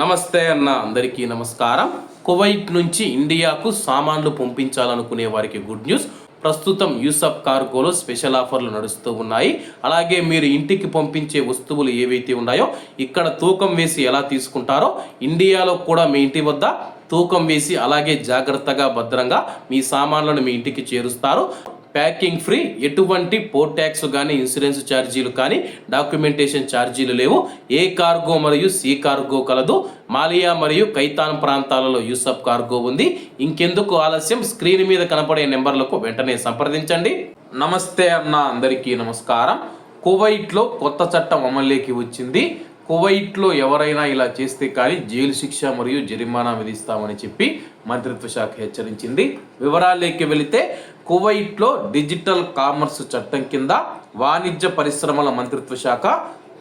నమస్తే అన్న అందరికీ నమస్కారం. కువైట్ నుంచి ఇండియాకు సామాన్లు పంపించాలనుకునే వారికి గుడ్ న్యూస్. ప్రస్తుతం యూసఫ్ కార్గోలో స్పెషల్ ఆఫర్లు నడుస్తూ ఉన్నాయి. అలాగే మీరు ఇంటికి పంపించే వస్తువులు ఏవైతే ఉన్నాయో ఇక్కడ తూకం వేసి ఎలా తీసుకుంటారో ఇండియాలో కూడా మీ ఇంటి వద్ద తూకం వేసి అలాగే జాగ్రత్తగా భద్రంగా మీ సామాన్లను మీ ఇంటికి చేరుస్తారు. Packing free. ఎటువంటి పోర్ట్ ట్యాక్స్ కానీ ఇన్సూరెన్స్ ఛార్జీలు కానీ డాక్యుమెంటేషన్ ఛార్జీలు లేవు. ఏ కార్గో మరియు సి కార్గో కలదు. మాలియా మరియు కైతాన్ ప్రాంతాలలో యూసఫ్ కార్గో ఉంది. ఇంకెందుకు ఆలస్యం? స్క్రీన్ మీద కనపడే నెంబర్లకు వెంటనే సంప్రదించండి. నమస్తే అన్న అందరికీ నమస్కారం. కువైట్లో కొత్త చట్టం అమల్లోకి వచ్చింది. కువైట్లో ఎవరైనా ఇలా చేస్తే కానీ జైలు శిక్ష మరియు జరిమానా విధిస్తామని చెప్పి మంత్రిత్వ శాఖ హెచ్చరించింది. వివరాల్లోకి వెళితే కువైట్లో డిజిటల్ కామర్స్ చట్టం కింద వాణిజ్య పరిశ్రమల మంత్రిత్వ శాఖ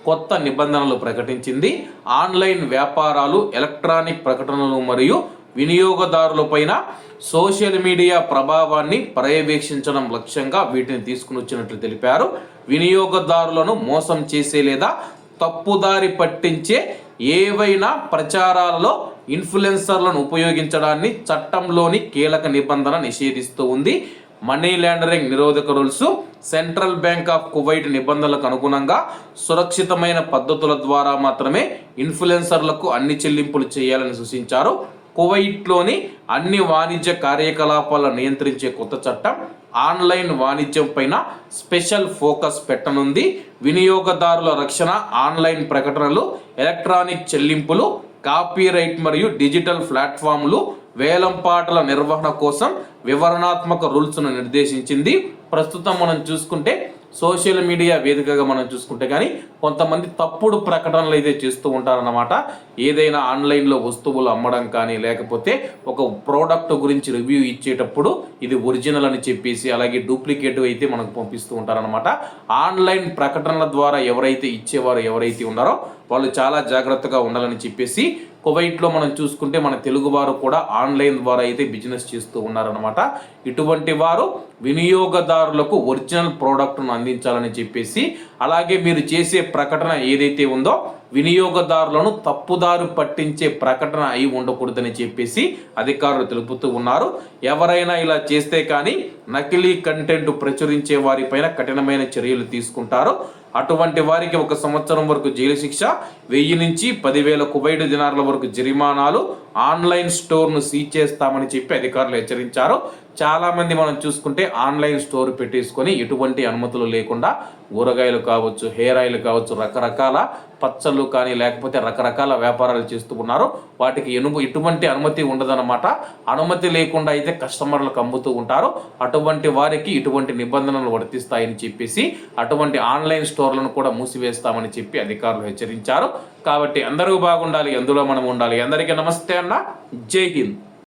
కొత్త నిబంధనలు ప్రకటించింది. ఆన్లైన్ వ్యాపారాలు ఎలక్ట్రానిక్ ప్రకటనలు మరియు వినియోగదారులపైన సోషల్ మీడియా ప్రభావాన్ని పర్యవేక్షించడం లక్ష్యంగా వీటిని తీసుకుని వచ్చినట్లు తెలిపారు. వినియోగదారులను మోసం చేసే లేదా తప్పుదారి పట్టించే ఏవైనా ప్రచారాలలో ఇన్ఫ్లుయెన్సర్లను ఉపయోగించడాన్ని చట్టంలోని కీలక నిబంధన నిషేధిస్తూ ఉంది. మనీ లాండరింగ్ నిరోధక rules central bank of Kuwait నిబంధనలకు అనుగుణంగా సురక్షితమైన పద్ధతుల ద్వారా మాత్రమే ఇన్ఫ్లుయెన్సర్లకు అన్ని చెల్లింపులు చేయాలని సూచించారు. కువైట్లోని అన్ని వాణిజ్య కార్యకలాపాలను నియంత్రించే కొత్త చట్టం ఆన్లైన్ వాణిజ్యం పైన స్పెషల్ ఫోకస్ పెట్టనుంది. వినియోగదారుల రక్షణ ఆన్లైన్ ప్రకటనలు ఎలక్ట్రానిక్ చెల్లింపులు కాపీరైట్ మరియు డిజిటల్ ప్లాట్ఫామ్లు వేలంపాటల నిర్వహణ కోసం వివరణాత్మక రూల్స్ను నిర్దేశించింది. ప్రస్తుతం మనం చూసుకుంటే సోషల్ మీడియా వేదికగా మనం చూసుకుంటే కానీ కొంతమంది తప్పుడు ప్రకటనలు అయితే చేస్తూ ఉంటారన్నమాట. ఏదైనా ఆన్లైన్లో వస్తువులు అమ్మడం కానీ లేకపోతే ఒక ప్రోడక్ట్ గురించి రివ్యూ ఇచ్చేటప్పుడు ఇది ఒరిజినల్ అని చెప్పేసి అలాగే డూప్లికేట్ అయితే మనకు పంపిస్తూ ఉంటారనమాట ఆన్లైన్ ప్రకటనల ద్వారా ఎవరైతే ఇచ్చేవారు ఎవరైతే ఉన్నారో వాళ్ళు చాలా జాగ్రత్తగా ఉండాలని చెప్పేసి కువైట్లో మనం చూసుకుంటే మన తెలుగువారు కూడా ఆన్లైన్ ద్వారా అయితే బిజినెస్ చేస్తూ ఉన్నారనమాట ఇటువంటి వారు వినియోగదారులకు ఒరిజినల్ ప్రోడక్ట్ను అందించాలని చెప్పేసి అలాగే మీరు చేసే ప్రకటన ఏదైతే ఉందో వినియోగదారులను తప్పుదారు పట్టించే ప్రకటన అయి ఉండకూడదని చెప్పేసి అధికారులు తెలుపుతూ ఉన్నారు. ఎవరైనా ఇలా చేస్తే కానీ నకిలీ కంటెంట్ ప్రచురించే వారిపైన కఠినమైన చర్యలు తీసుకుంటారు. అటువంటి వారికి ఒక సంవత్సరం వరకు జైలు శిక్ష వెయ్యి నుంచి పదివేల కువైట్ దినార్ల వరకు జరిమానాలు ఆన్లైన్ స్టోర్ను సీజ్ చేస్తామని చెప్పి అధికారులు హెచ్చరించారు. చాలామంది మనం చూసుకుంటే ఆన్లైన్ స్టోర్ పెట్టేసుకొని ఎటువంటి అనుమతులు లేకుండా ఊరగాయలు కావచ్చు హెయిర్ ఆయిల్ కావచ్చు రకరకాల పచ్చళ్ళు కానీ లేకపోతే రకరకాల వ్యాపారాలు చేస్తూ ఉన్నారు. వాటికి ఎనుగు ఎటువంటి అనుమతి ఉండదన్నమాట. అనుమతి లేకుండా అయితే కస్టమర్లకు అమ్ముతూ ఉంటారు. అటువంటి వారికి ఇటువంటి నిబంధనలు వర్తిస్తాయని చెప్పేసి అటువంటి ఆన్లైన్ స్టోర్లను కూడా మూసివేస్తామని చెప్పి అధికారులు హెచ్చరించారు. కాబట్టి అందరూ బాగుండాలి అందులో మనం ఉండాలి. అందరికీ నమస్తే అన్న. జై హింద్.